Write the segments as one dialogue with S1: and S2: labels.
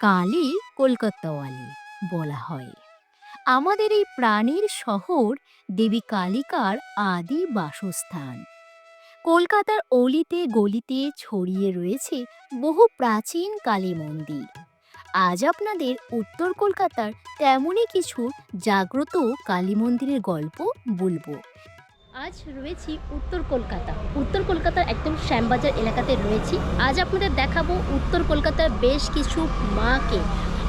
S1: কালী কলকাতাওয়ালি বলা হয়। আমাদের এই প্রাণীর শহর দেবী কালিকার আদি বাসস্থান। কলকাতার অলিতে গলিতে ছড়িয়ে রয়েছে বহু প্রাচীন কালী মন্দির। আজ আপনাদের উত্তর কলকাতার তেমনই কিছু জাগ্রত কালী মন্দিরের গল্প বলব।
S2: আজ রয়েছি উত্তর কলকাতা। উত্তর কলকাতার একদম শ্যামবাজার এলাকাতে রয়েছি। আজ আপনাদের দেখাবো উত্তর কলকাতার বেশ কিছু মাকে।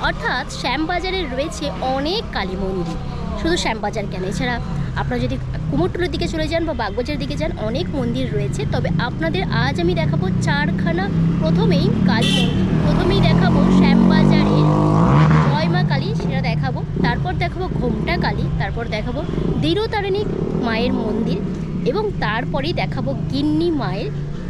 S2: অর্থাৎ শ্যামবাজারে রয়েছে অনেক কালী মন্দির। শুধু শ্যামবাজার কেন? এছাড়া আপনারা যদি কুমোরটুলির দিকে চলে যান বা বাগবাজারের দিকে যান, অনেক মন্দির রয়েছে। তবে আপনাদের আজ আমি দেখাবো চারখানা প্রথমেই কালী মন্দির। প্রথমেই দেখাবো শ্যামবাজারের জয়মা কালী, সেটা দেখাবো। তারপর দেখাবো ঘোমটা কালী, তারপর দেখাবো দীরতারিণী মায়ের মন্দির, এবং তারপরেই দেখাবো গিন্নি মায়ের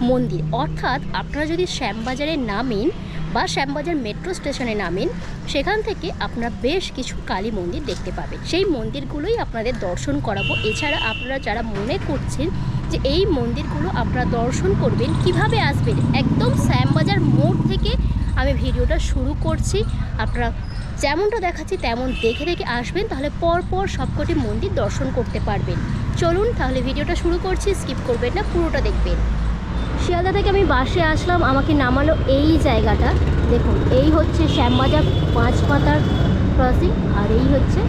S2: মন্দির। অর্থাৎ আপনারা যদি শ্যামবাজারে নামেন বা শ্যামবাজার মেট্রো স্টেশনে নামেন, সেখান থেকে আপনারা বেশ কিছু কালী মন্দির দেখতে পাবেন। সেই মন্দিরগুলোই আপনাদের দর্শন করাবো। এছাড়া আপনারা যারা মনে করছেন যে এই মন্দিরগুলো আপনারা দর্শন করবেন, কীভাবে আসবেন, একদম শ্যামবাজার মোড় থেকে আমি ভিডিওটা শুরু করছি। আপনারা যেমনটা দেখাচ্ছি, তেমন দেখে দেখে আসবেন, তাহলে পরপর সবকটি মন্দির দর্শন করতে পারবেন। চলুন, তাহলে ভিডিওটা শুরু করছি, স্কিপ করবেন না, পুরোটা দেখবেন। শিয়ালদা থেকে আমি বাসে আসলাম, আমাকে নামালো এই জায়গাটা। দেখুন, এই হচ্ছে শ্যামবাজার পাঁচ পাতার ক্রসিং আর এই হচ্ছে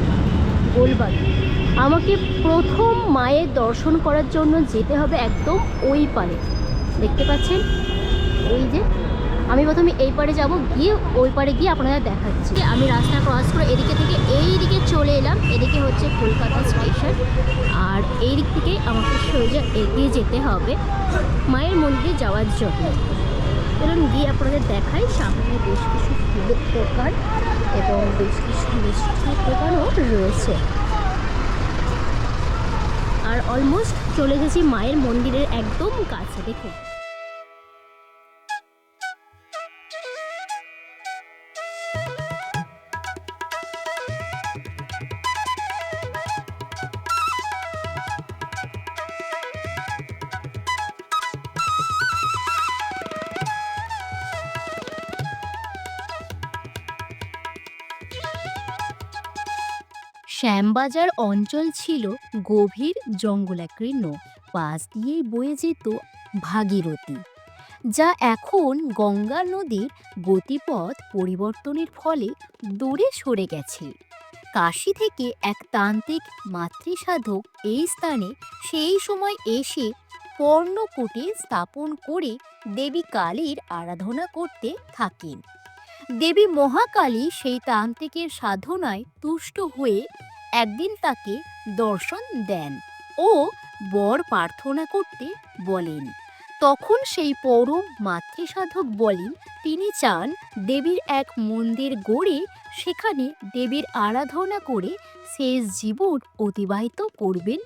S2: গোলবাড়ি। আমাকে প্রথম মায়ের দর্শন করার জন্য যেতে হবে একদম ওই পারে। দেখতে পাচ্ছেন? ওই যে আমি প্রথমে এই পারে যাব, গিয়ে ওই পারে গিয়ে আপনাদের দেখাচ্ছি। আমি রাস্তা ক্রস করে এদিকে থেকে এই দিকে চলে এলাম, এদিকে হচ্ছে কলকাতা স্টেশন আর এই দিক থেকে আমাকে সোজা এগিয়ে যেতে হবে মায়ের মন্দিরে যাওয়ার জন্য। চলুন গিয়ে আপনাদের দেখাই, সামনে বেশ কিছু ফুলের দোকান এবং বেশ কিছু মিষ্টির দোকানও রয়েছে। আর অলমোস্ট চলে গেছি মায়ের মন্দিরের একদম কাছে, দেখুন।
S1: শ্যামবাজার অঞ্চল ছিল গভীর জঙ্গলাকীর্ণ পাশ দিয়েই বয়ে যেত ভাগীরথী, যা এখন গঙ্গা নদীর গতিপথ পরিবর্তনের ফলে দূরে সরে গেছে। কাশী থেকে এক তান্ত্রিক মাতৃসাধক এই স্থানে সেই সময় এসে পর্ণকুটি স্থাপন করে দেবী কালীর আরাধনা করতে থাকেন। দেবী মহাকালী সেই তান্ত্রিকের সাধনায় তুষ্ট হয়ে একদিন তাকে দর্শন দেন ও বর প্রার্থনা করতে বলেন। তখন সেই পরম মাতৃসাধক বলেন, তিনি চান দেবীর এক মন্দির গড়ে সেখানে দেবীর আরাধনা করে শেষ জীবন অতিবাহিত করবেন।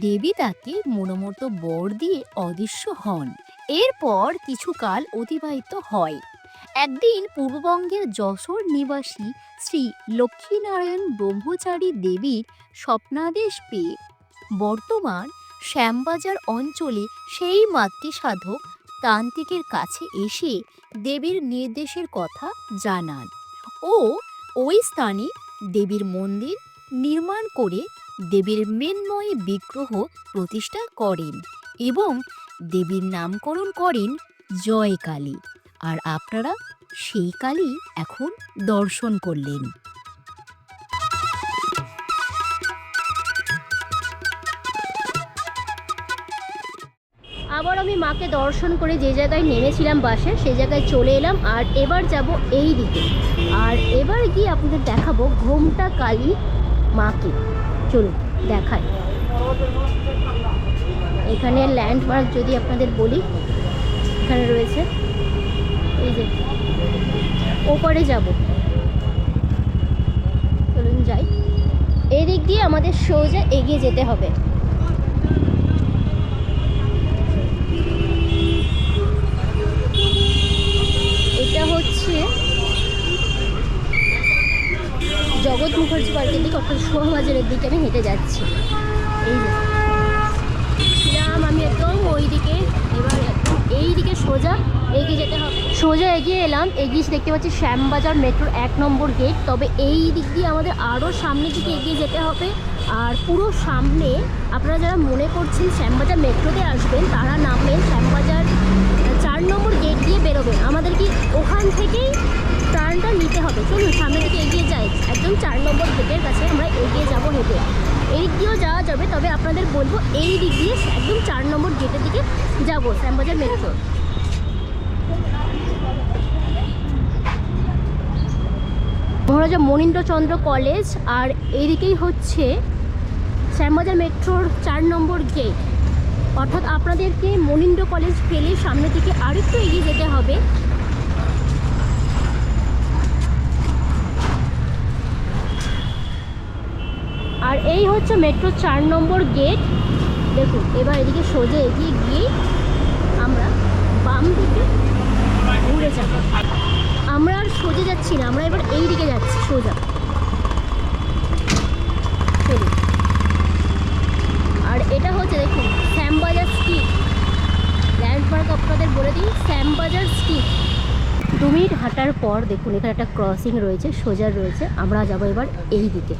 S1: দেবী তাকে মনোমত বর দিয়ে অদৃশ্য হন। এরপর কিছুকাল অতিবাহিত হয়। একদিন পূর্ববঙ্গের যশোর নিবাসী শ্রী লক্ষ্মীনারায়ণ ব্রহ্মচারী দেবীর স্বপ্নাদেশ পেয়ে বর্তমান শ্যামবাজার অঞ্চলে সেই মাতৃসাধক তান্ত্রিকের কাছে এসে দেবীর নির্দেশের কথা জানান ও ওই স্থানে দেবীর মন্দির নির্মাণ করে দেবীর মৃন্ময়ী বিগ্রহ প্রতিষ্ঠা করেন এবং দেবীর নামকরণ করেন জয় কালী আর আপনারা সেই কালই এখন দর্শন করলেন।
S2: আবার আমি মাকে দর্শন করে যে জায়গায় নেমেছিলাম বাসে সেই জায়গায় চলে এলাম আর এবার যাব এই দিকে। আর এবার গিয়ে আপনাদের দেখাবো ঘোমটা কালী মাকে। চলুন, দেখাই। এখানে ল্যান্ডমার্ক যদি আপনাদের বলি, এখানে রয়েছে। এই যে ওপারে যাব। চলুন যাই। এদিক দিয়ে আমাদের সোজা এগিয়ে যেতে হবে। এটা হচ্ছে জগৎ মুখার্জি পার্কের দিকে, অর্থাৎ সোহাবাজারের দিকে আমি হেঁটে যাচ্ছি। এই যে। ছিলাম আমি একদম ওই দিকে এবার এই দিকে সোজা এগিয়ে যেতে হবে। সোজা এগিয়ে এলাম, এগিয়ে দেখতে পাচ্ছি শ্যামবাজার মেট্রোর এক নম্বর গেট তবে এই দিক দিয়ে আমাদের আরও সামনের দিকে এগিয়ে যেতে হবে। আর পুরো সামনে আপনারা যারা মনে করছেন শ্যামবাজার মেট্রোতে আসবেন, তারা নামবেন শ্যামবাজার চার নম্বর গেট দিয়ে বেরোবেন। আমাদের কি ওখান থেকেই টার্নটা নিতে হবে? চলুন, সামনের দিকে এগিয়ে যাই। একদম চার নম্বর গেটের কাছে আমরা এগিয়ে যাব হেঁটে। এই দিয়েও যাওয়া যাবে, তবে আপনাদের বলব এই দিক দিয়ে একদম চার নম্বর গেটের দিকে যাব শ্যামবাজার মেট্রো। মহারাজা মনীন্দ্রচন্দ্র কলেজ আর এদিকেই হচ্ছে শ্যামবাজার মেট্রোর চার নম্বর গেট অর্থাৎ আপনাদেরকে মনীন্দ্র কলেজ ফেলে সামনে থেকে আরেকটু এগিয়ে যেতে হবে। আর এই হচ্ছে মেট্রো চার নম্বর গেট দেখুন, এবার এদিকে সোজা এগিয়ে গিয়ে আমরা বাম দিকে ঘুরে যাব। আমরা আর সোজা যাচ্ছি না, আমরা এবার এই দিকে যাচ্ছি, সোজা। আর এটা হচ্ছে দেখুন, শ্যামবাজার স্ট্রিট। ল্যান্ডমার্ক আপনাদের বলে দিই, শ্যামবাজার স্ট্রিট। দু মিনিট হাঁটার পর দেখুন, এখানে একটা ক্রসিং রয়েছে, সোজা রয়েছে। আমরা যাব এবার এই দিকে।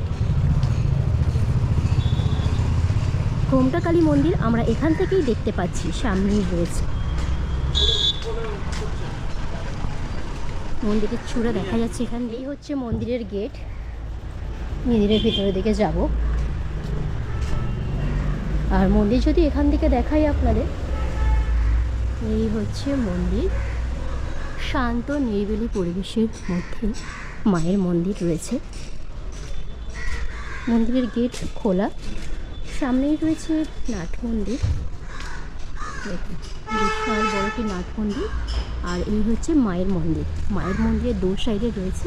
S2: ঘোমটা কালী মন্দির আমরা এখান থেকেই দেখতে পাচ্ছি, সামনেই রয়েছে। মন্দিরের চূড়া দেখা যাচ্ছে এখান এই হচ্ছে মন্দিরের গেট। মন্দিরের ভিতরের দিকে যাব। আর মন্দির যদি এখান থেকে দেখাই আপনাদের, এই হচ্ছে মন্দির। শান্ত, নিরিবিলি পরিবেশের মধ্যে মায়ের মন্দির রয়েছে। মন্দিরের গেট খোলা। সামনেই রয়েছে নাট মন্দির। বিশাল একটি নাট মন্দির আর এই হচ্ছে মায়ের মন্দির। মায়ের মন্দিরের দু সাইডে রয়েছে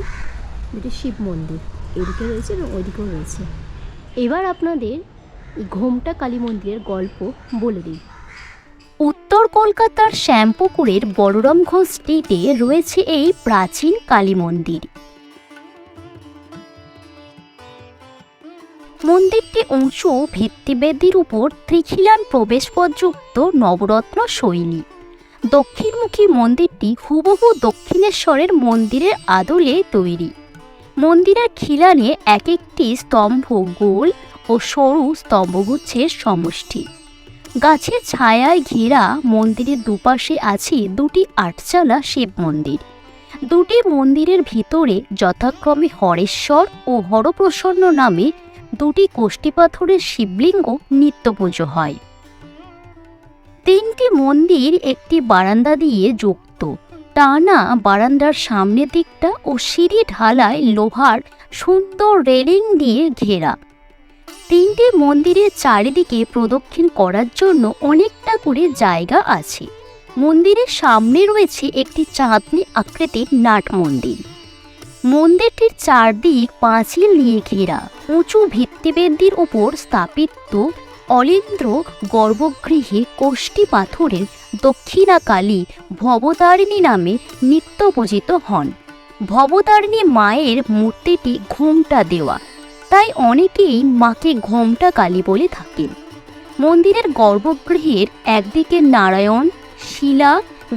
S2: দুটি শিব মন্দির। এদিকে রয়েছে এবং ওইদিকেও রয়েছে। এবার আপনাদের এই ঘোমটা কালী মন্দিরের গল্প বলে দিই।
S3: উত্তর কলকাতার শ্যামপুকুরের বলরাম ঘোষ স্ট্রিটে রয়েছে এই প্রাচীন কালী মন্দির। মন্দিরটি উঁচু ভিত্তিবেদির উপর ত্রিখিলান প্রবেশপথযুক্ত নবরত্ন শৈলী। দক্ষিণমুখী মন্দিরটি হুবহু দক্ষিণেশ্বরের মন্দিরের আদলে তৈরি। মন্দিরের খিলানে এক একটি স্তম্ভ গোল ও সরু স্তম্ভগুচ্ছের সমষ্টি। গাছের ছায়ায় ঘেরা মন্দিরের দুপাশে আছে দুটি আটচালা শিব মন্দির। দুটি মন্দিরের ভিতরে যথাক্রমে হরেশ্বর ও হরপ্রসন্ন নামে দুটি কোষ্ঠী পাথরের শিবলিঙ্গ নিত্য পুজো হয়। তিনটি মন্দির একটি বারান্দা দিয়ে যুক্ত। টানা বারান্দার সামনের দিকটা ও সিঁড়ি ঢালায় লোহার সুন্দর রেলিং দিয়ে ঘেরা। তিনটি মন্দিরের চারিদিকে প্রদক্ষিণ করার জন্য অনেকটা করে জায়গা আছে। মন্দিরের সামনে রয়েছে একটি চাঁদনি আকৃতির নাট মন্দির। মন্দিরটির চারদিক পাঁচিল নিয়ে ঘেরা, উঁচু ভিত্তিবেদির উপর স্থাপিত অলিন্দ্র গর্ভগৃহে কোষ্ঠী পাথরের দক্ষিণাকালী ভবতারিণী নামে নিত্য পূজিত হন। ভবতারিণী মায়ের মূর্তিটি ঘোমটা দেওয়া, তাই অনেকেই মাকে ঘোমটা কালী বলে থাকেন। মন্দিরের গর্ভগৃহের একদিকে নারায়ণ, শিলা,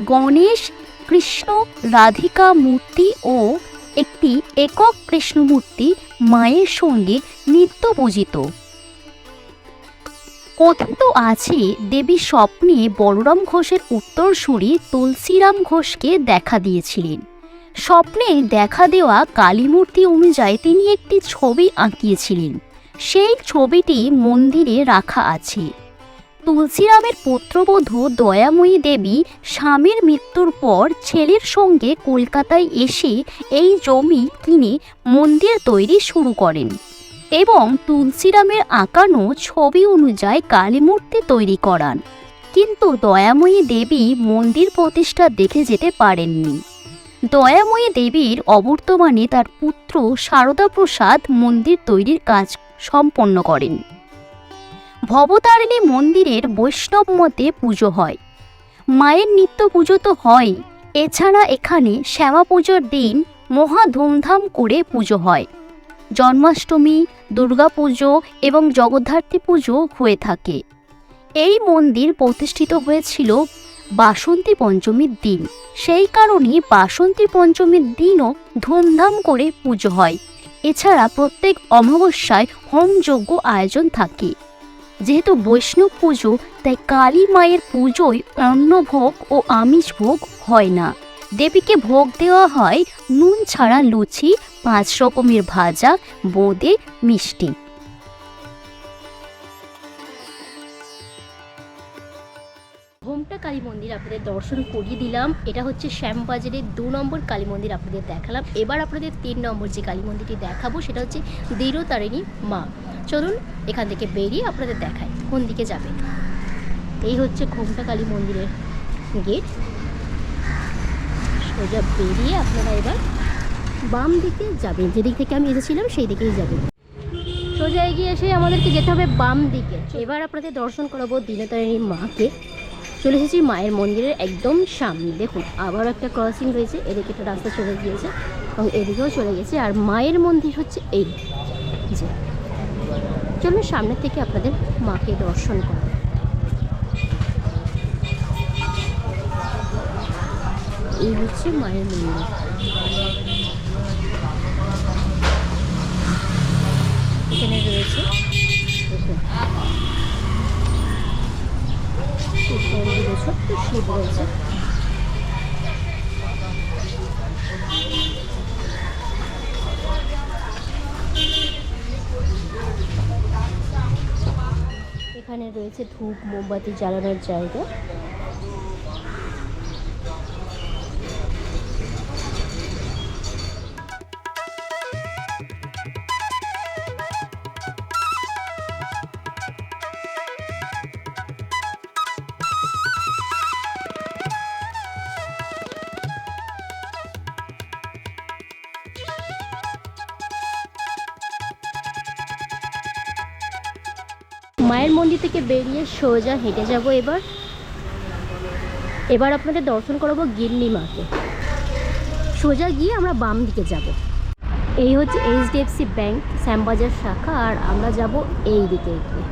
S3: গণেশ, কৃষ্ণ, রাধিকা মূর্তি ও একটি একক কৃষ্ণ মূর্তি মায়ের সঙ্গে নিত্য পূজিত কথিত আছে, দেবী স্বপ্নে বলরাম ঘোষের উত্তরসূরি তুলসীরাম ঘোষকে দেখা দিয়েছিলেন। স্বপ্নে দেখা দেওয়া কালীমূর্তি অনুযায়ী তিনি একটি ছবি আঁকিয়েছিলেন। সেই ছবিটি মন্দিরে রাখা আছে। তুলসীরামের পুত্রবধূ দয়াময়ী দেবী স্বামীর মৃত্যুর পর ছেলের সঙ্গে কলকাতায় এসে এই জমি কিনে মন্দির তৈরি শুরু করেন। এবং তুলসীরামের আঁকানো ছবি অনুযায়ী কালীমূর্তি তৈরি করান। কিন্তু দয়াময়ী দেবী মন্দির প্রতিষ্ঠা দেখে যেতে পারেননি। দয়াময়ী দেবীর অবর্তমানে তার পুত্র শারদা প্রসাদ মন্দির তৈরির কাজ সম্পন্ন করেন। ভবতারিণী মন্দিরের বৈষ্ণব মতে পুজো হয়। মায়ের নিত্য পুজো তো হয় এছাড়া এখানে শ্যামা পুজোর দিন মহা ধুমধাম করে পুজো হয়। জন্মাষ্টমী, দুর্গাপুজো এবং জগদ্ধাত্রী পুজো হয়ে থাকে। এই মন্দির প্রতিষ্ঠিত হয়েছিল বাসন্তী পঞ্চমীর দিন। সেই কারণে বাসন্তী পঞ্চমীর দিনও ধুমধাম করে পুজো হয়। এছাড়া প্রত্যেক অমাবস্যায় হোমযজ্ঞ আয়োজন থাকে। যেহেতু বৈষ্ণব পুজো, তাই কালী মায়ের পুজোয় অন্নভোগ ও আমিষ ভোগ হয় না। দেবীকে ভোগ দেওয়া হয় নুন ছাড়া লুচি পাঁচ রকমের ভাজা, বোঁদে, মিষ্টি।
S2: ঘোমটা কালী মন্দির আপনাদের দর্শন করিয়ে দিলাম। এটা হচ্ছে শ্যামবাজারের দু নম্বর কালী মন্দির আপনাদের দেখালাম। এবার আপনাদের তিন নম্বর যে কালী মন্দিরটি দেখাবো, সেটা হচ্ছে দৃঢ়তারিণী মা। চলুন এখান থেকে বেরিয়ে আপনাদের দেখায় কোন দিকে যাবে এই হচ্ছে ঘোমটা কালী মন্দিরের গেট। সোজা বেরিয়ে আপনারা এবার বাম দিকে যাবেন। যেদিক থেকে আমি এসেছিলাম, সেই দিকেই যাবেন। সোজা এগিয়ে এসে আমাদেরকে যেতে হবে বাম দিকে। এবার আপনাদের দর্শন করাবো দীনতারিণী মাকে। চলে এসেছি মায়ের মন্দিরের একদম সামনে। দেখুন আবার একটা ক্রসিং রয়েছে। এদিকে একটা রাস্তা চলে গিয়েছে এবং এদিকেও চলে গেছে। আর মায়ের মন্দির হচ্ছে এই যে। চলুন সামনে থেকে আপনাদের মাকে দর্শন করা এই হচ্ছে মায়ের মন্দির। এখানে রয়েছে এখানে রয়েছে ধূপ মোমবাতি জ্বালানোর জায়গা। মায়ের মন্দির থেকে বেরিয়ে সোজা হেঁটে যাব এবার। এবার আপনাদের দর্শন করাবো গিন্নি মাকে। সোজা গিয়ে আমরা বাম দিকে যাব। এই হচ্ছে এইচডিএফসি ব্যাংক, শ্যামবাজার শাখা, আর আমরা যাব এই দিকে এগিয়ে।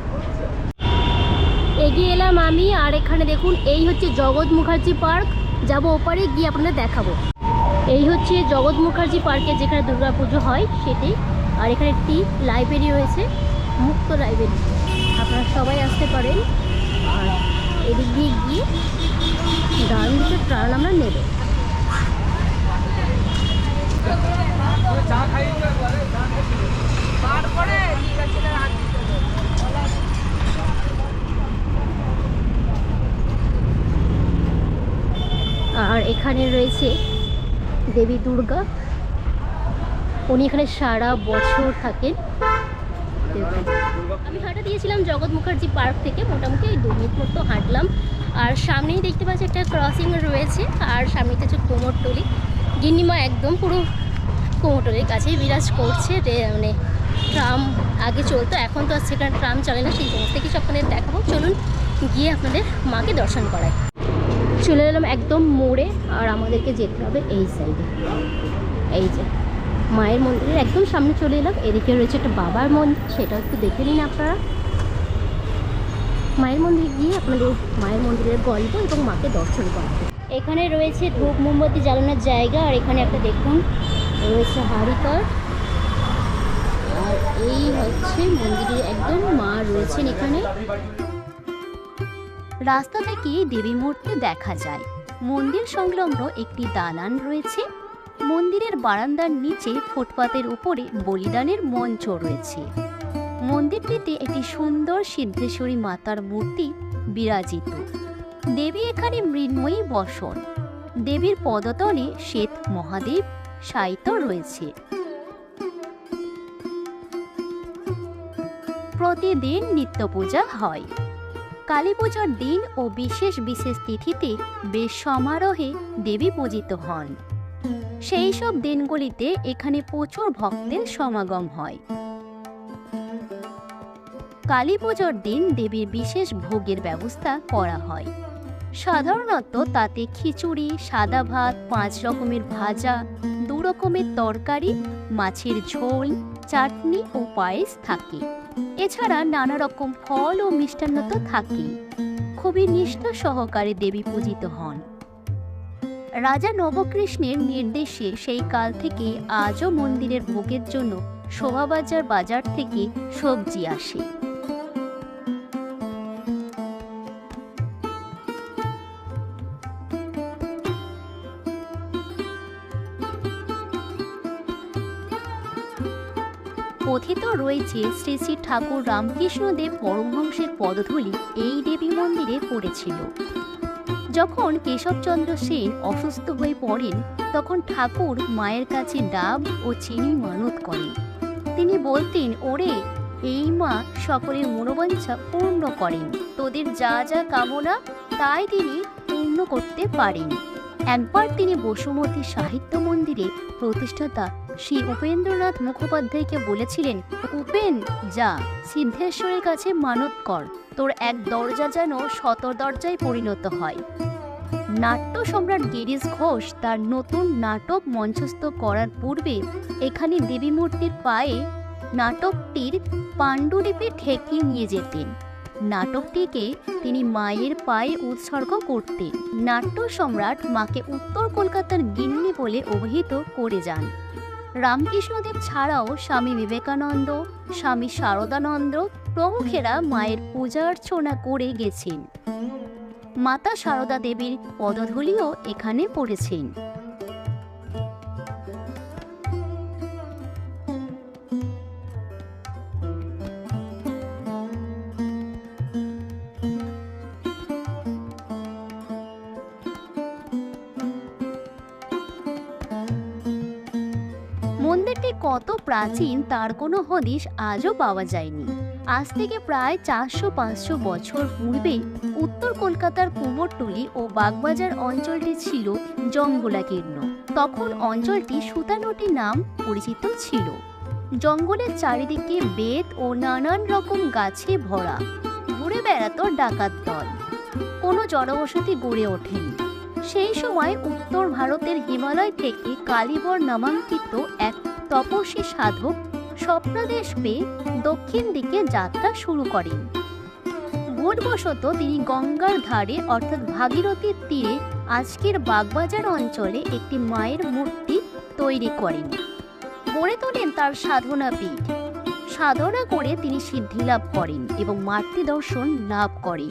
S2: এগিয়ে এলাম আমি, আর এখানে দেখুন, এই হচ্ছে জগৎ মুখার্জি পার্ক। যাব ওপারে, গিয়ে আপনাদের দেখাবো। এই হচ্ছে জগৎ মুখার্জি পার্কে যেখানে দুর্গাপুজো হয়, সেটি। আর এখানে একটি লাইব্রেরি রয়েছে, মুক্ত লাইব্রেরি। আপনারা সবাই আসতে পারেন। আর এদিক দিয়ে গিয়ে ডান দিকে ট্রান আমরা নেব। আর এখানে রয়েছে দেবী দুর্গা। উনি এখানে সারা বছর থাকেন। আমি হাঁটা দিয়েছিলাম জগৎ মুখার্জি পার্ক থেকে, মোটামুটি ওই দু মিনিট মতো হাঁটলাম। আর সামনেই দেখতে পাচ্ছি একটা ক্রসিং রয়েছে, আর সামনেতে হচ্ছে কোমরটলি। গিন্নিমা একদম পুরো কোমরটলির কাছেই বিরাজ করছে মানে ট্রাম আগে চলতো, এখন তো আর সেখানে ট্রাম চলে না, সেই সমস্ত কিছু আপনাদের দেখাবো। চলুন গিয়ে আপনাদের মাকে দর্শন করায় চলে এলাম একদম মোড়ে, আর আমাদেরকে যেতে হবে এই সাইডে এই যে। মায়ের মন্দিরের একদম সামনে চলে এলাম। এদিকে রয়েছে একটা বাবার মন্দির, সেটাও একটু দেখে নিন আপনারা। মায়ের মন্দিরে গিয়ে আপনাদের মায়ের মন্দিরের গল্প এবং মাকে দর্শন করাবো। এখানে রয়েছে ধূপ, মোমবাতি জ্বালানোর জায়গা, আর এখানে একটা দেখুন, রয়েছে হারিকার আর এই হচ্ছে মন্দিরের একদম মা রয়েছেন এখানে।
S3: রাস্তা থেকে দেবী মূর্তি দেখা যায়। মন্দির সংলগ্ন একটি দালান রয়েছে। মন্দিরের বারান্দার নিচে ফুটপাতের উপরে বলিদানের মঞ্চ রয়েছে। মন্দিরটিতে একটি সুন্দর সিদ্ধেশ্বরী মাতার মূর্তি বিরাজিত। দেবী এখানে মৃন্ময়ী বসন। দেবীর পদতলে শ্বেত মহাদেব সাহিত্য রয়েছে। প্রতিদিন নিত্য পূজা হয়। কালী পুজোর দিন ও বিশেষ বিশেষ তিথিতে বেশ সমারোহে দেবী পূজিত হন। সেই সব দিনগুলিতে এখানে প্রচুর ভক্তের সমাগম হয়। কালী পুজোর দিন দেবীর বিশেষ ভোগের ব্যবস্থা করা হয়। সাধারণত তাতে খিচুড়ি, সাদা ভাত, পাঁচ রকমের ভাজা, দু রকমের তরকারি, মাছের ঝোল, চাটনি ও পায়েস থাকে। এছাড়া নানা রকম ফল ও মিষ্টান্ন তো থাকেই। খুবই নিষ্ঠা সহকারে দেবী পূজিত হন। রাজা নবকৃষ্ণের নির্দেশে সেই কাল থেকে আজও মন্দিরের ভোগের জন্য শোভাবাজার বাজার থেকে সবজি আসে। কথিত রয়েছে শ্রী শ্রী ঠাকুর রামকৃষ্ণদেব পরমহংসের পদধূলি এই দেবী মন্দিরে পড়েছিল। যখন কেশবচন্দ্র সেন অসুস্থ হয়ে পড়েন, তখন ঠাকুর মায়ের কাছে ডাব ও চিনি মানত করেন। তিনি বলতেন, ওরে, এই মা সকলের মনোবাঞ্ছা পূর্ণ করেন। তোদের যা যা কামনা, তাই তিনি পূর্ণ করতে পারেন। একবার তিনি বসুমতী সাহিত্য মন্দিরে প্রতিষ্ঠাতা শ্রী উপেন্দ্রনাথ মুখোপাধ্যায়কে বলেছিলেন, উপেন, যা সিদ্ধেশ্বরের কাছে মানত কর। তোর এক দরজা যেন শত দরজায় পরিণত হয়। নাট্য সম্রাট গিরিশ ঘোষ তার নতুন নাটক মঞ্চস্থ করার পূর্বে এখানে দেবী মূর্তির পায়ে নাটকটির পাণ্ডুলিপি ঠেকিয়ে নিয়ে যেতেন। নাটকটিকে তিনি মায়ের পায়ে উৎসর্গ করতেন। নাট্য সম্রাট মাকে উত্তর কলকাতার গিন্নি বলে অভিহিত করে যান। রামকৃষ্ণদেব ছাড়াও স্বামী বিবেকানন্দ, স্বামী শারদানন্দ প্রমুখেরা মায়ের পূজা অর্চনা করে গেছেন। মাতা সারদা দেবীর পদধূলিও এখানে পড়েছেন। মন্দিরটি কত প্রাচীন তার কোনো হদিশ আজও পাওয়া যায়নি। আজ থেকে প্রায় চারশো পাঁচশো বছর পূর্বে উত্তর কলকাতার কুমোরটুলি ও বাগবাজার অঞ্চলটি ছিল জঙ্গলাকীর্ণ। তখন অঞ্চলটি সুতানটি নাম পরিচিত ছিল। জঙ্গলের চারিদিকে বেত ও নানান রকম গাছে ভরা। ঘুরে বেড়াতো ডাকাত দল। কোনো জনবসতি গড়ে ওঠেনি। সেই সময় উত্তর ভারতের হিমালয় থেকে কালিবর নামাঙ্কিত এক তপস্বী সাধক স্বপ্নাদেশ পেয়ে দক্ষিণ দিকে যাত্রা শুরু করেন। ভোটবশত তিনি গঙ্গার ধারে, অর্থাৎ ভাগীরথীর তীরে, আজকের বাগবাজার অঞ্চলে একটি মায়ের মূর্তি তৈরি করেন। গড়ে তোলেন তার সাধনা পীঠ। সাধনা করে তিনি সিদ্ধি লাভ করেন এবং মাতৃ দর্শন লাভ করেন।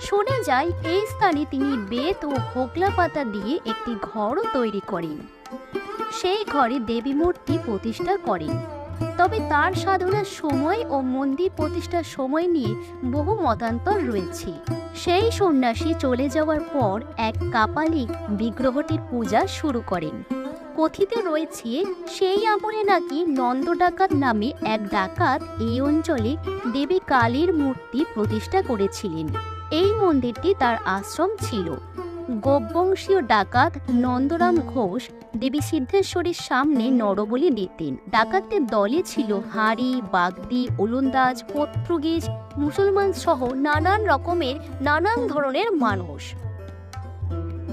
S3: শোনা যায়, এই স্থানে তিনি বেত ও হোগলা পাতা দিয়ে একটি ঘরও তৈরি করেন। সেই ঘরে দেবী মূর্তি প্রতিষ্ঠা করেন। তবে তার সাধনার সময় ও মন্দির প্রতিষ্ঠার সময় নিয়ে বহু মতান্তর রয়েছে। সেই সন্ন্যাসী চলে যাওয়ার পর এক কাপালিক বিগ্রহটির পূজা শুরু করেন। কথিত রয়েছে, সেই আমলে নাকি নন্দ ডাকাত নামে এক ডাকাত এই অঞ্চলে দেবী কালীর মূর্তি প্রতিষ্ঠা করেছিলেন। এই মন্দিরটি তার আশ্রম ছিল। গোবংশীয় ডাকাত নন্দরাম ঘোষ দেবী সিদ্ধেশ্বরীর সামনে নরবলি দিতেন ডাকাতদের দলে ছিল হাড়ি, বাগদি, ওলন্দাজ, পর্তুগিজ, মুসলমান সহ নানান রকমের নানান ধরনের মানুষ।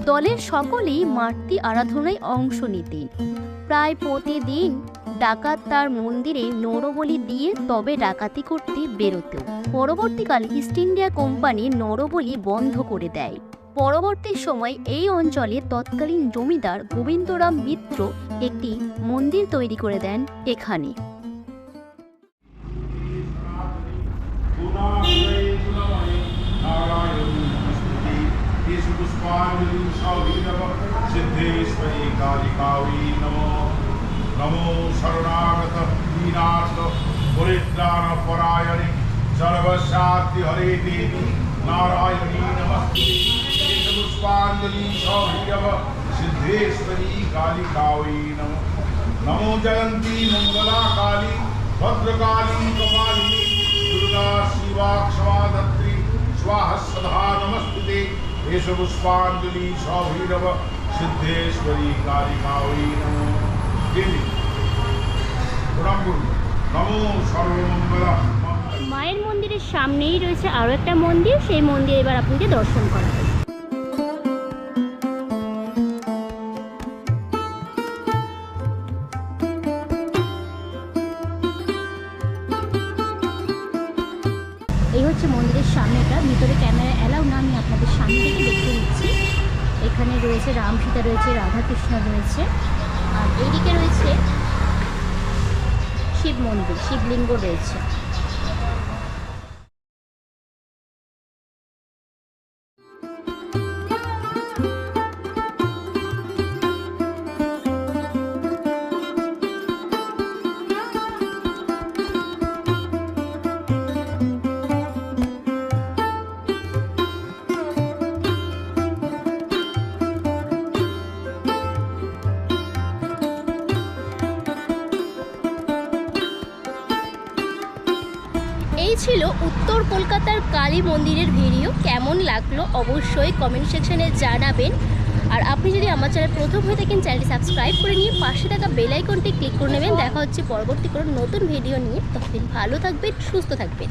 S3: দলের সকলেই মাতৃ আরাধনায় অংশ নিতেন। প্রায় প্রতিদিন ডাকাত তার মন্দিরে নরবলি দিয়ে তবে ডাকাতি করতে বেরোত পরবর্তীকালে ইস্ট ইন্ডিয়া কোম্পানি নরবলি বন্ধ করে দেয়। পরবর্তী সময় এই অঞ্চলে তৎকালীন জমিদার গোবিন্দরাম মিত্র একটি মন্দির তৈরি করে দেন এখানে
S4: सिद्धेश्वरी कालिकावी नमो नमो शरणागत दीनाथ परित्राण परायणे सर्वशान्ति हरे देवी नारायणी नमस्ते पुष्पांजलि सौभैरव सिद्धेश्वरी कालिकावै नम नमो जयंती मंगला काली भद्रकाली कपालिनी दुर्गा शिवा क्षमाधत्री स्वाहस्वधा नमस्ते एष पुष्पांजलि सौभैरव सिद्धेश्वरी कालिकावै नमो देवी नमो सर्वमंगला
S2: মায়ের মন্দিরের সামনেই রয়েছে আরও একটা মন্দির, সেই মন্দির এবার আপনাকে দর্শন করাবো। এই হচ্ছে মন্দিরের সামনেটা, ভিতরে ক্যামেরা অ্যালাউ না, আমি আপনাদের সামনে থেকে দেখতে দিচ্ছি। এখানে রয়েছে রাম সীতা, রয়েছে রাধাকৃষ্ণ রয়েছে। আর এইদিকে রয়েছে শিব মন্দির, শিবলিঙ্গ রয়েছে। কলকাতার কালী মন্দিরের ভিডিও কেমন লাগল অবশ্যই কমেন্ট সেকশনে জানাবেন। আর আপনি যদি আমার চ্যানেল প্রথম হয়ে থাকেন, চ্যানেলটি সাবস্ক্রাইব করে নিয়ে পাশে থাকা বেলাইকনটি ক্লিক করে নেবেন। দেখা হচ্ছে পরবর্তী কোনো নতুন ভিডিও নিয়ে। ততদিন ভালো থাকবেন, সুস্থ থাকবেন।